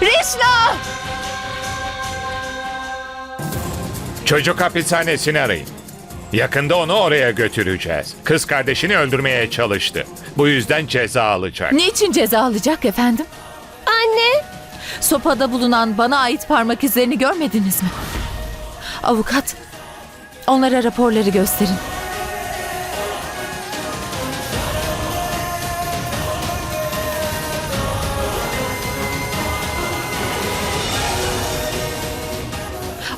Rişna! Çocuk hapishanesini arayın. Yakında onu oraya götüreceğiz. Kız kardeşini öldürmeye çalıştı. Bu yüzden ceza alacak. Niçin ceza alacak efendim? Anne, Sopada bulunan bana ait parmak izlerini görmediniz mi? Avukat, onlara raporları gösterin.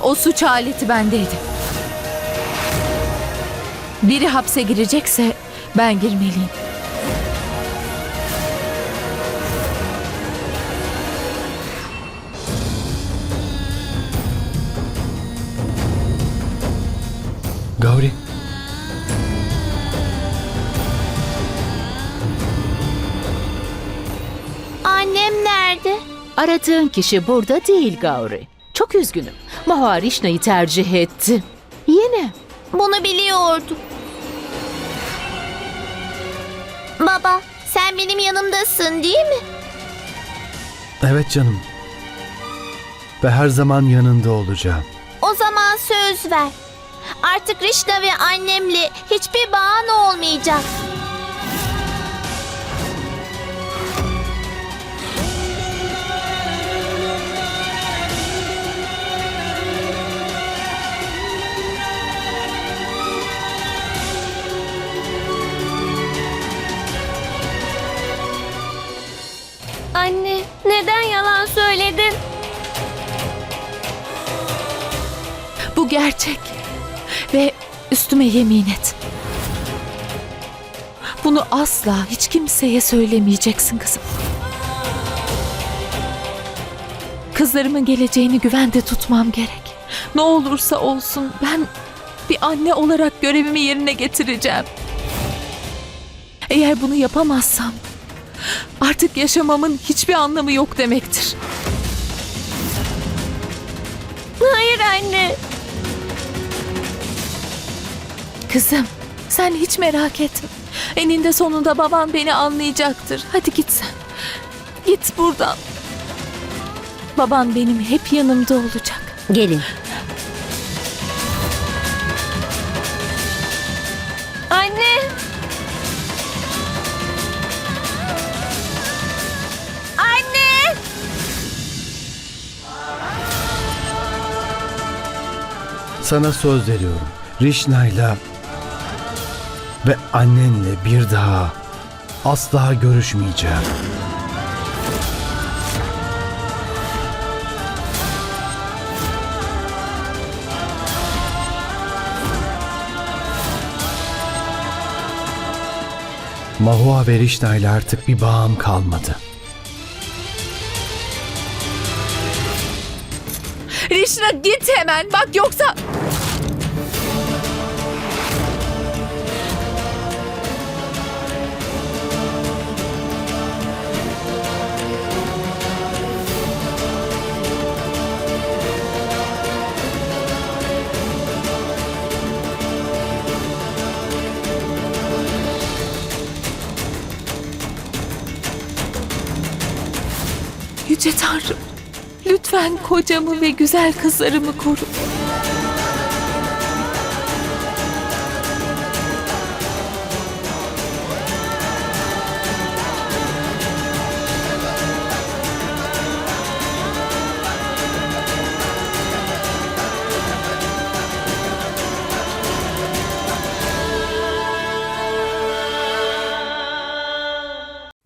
O suç aleti bendeydi. Biri hapse girecekse ben girmeliyim. Gauri, annem nerede? Aradığın kişi burada değil Gauri. Çok üzgünüm. Mahua Rişna'yı tercih etti. Yine. Bunu biliyordum. Baba, sen benim yanımdasın değil mi? evet canım. Ve her zaman yanında olacağım. O zaman söz ver. Artık Rişna ve annemle hiçbir bağın olmayacak. Anne, neden yalan söyledin? Bu gerçek. Ve üstüme yemin et. Bunu asla hiç kimseye söylemeyeceksin kızım. Kızlarımın geleceğini güvende tutmam gerek. Ne olursa olsun ben bir anne olarak görevimi yerine getireceğim. Eğer bunu yapamazsam artık yaşamamın hiçbir anlamı yok demektir. Hayır anne. Kızım, sen hiç merak etme. Eninde sonunda baban beni anlayacaktır. Hadi git sen. Git buradan. Baban benim hep yanımda olacak. Gelin. Sana söz veriyorum. Rişna'yla ve annenle bir daha asla görüşmeyeceğim. Mahua ve Rişna artık bir bağım kalmadı. Rişna git hemen. Bak yoksa... Yüce Tanrım, lütfen kocamı ve güzel kızlarımı koru.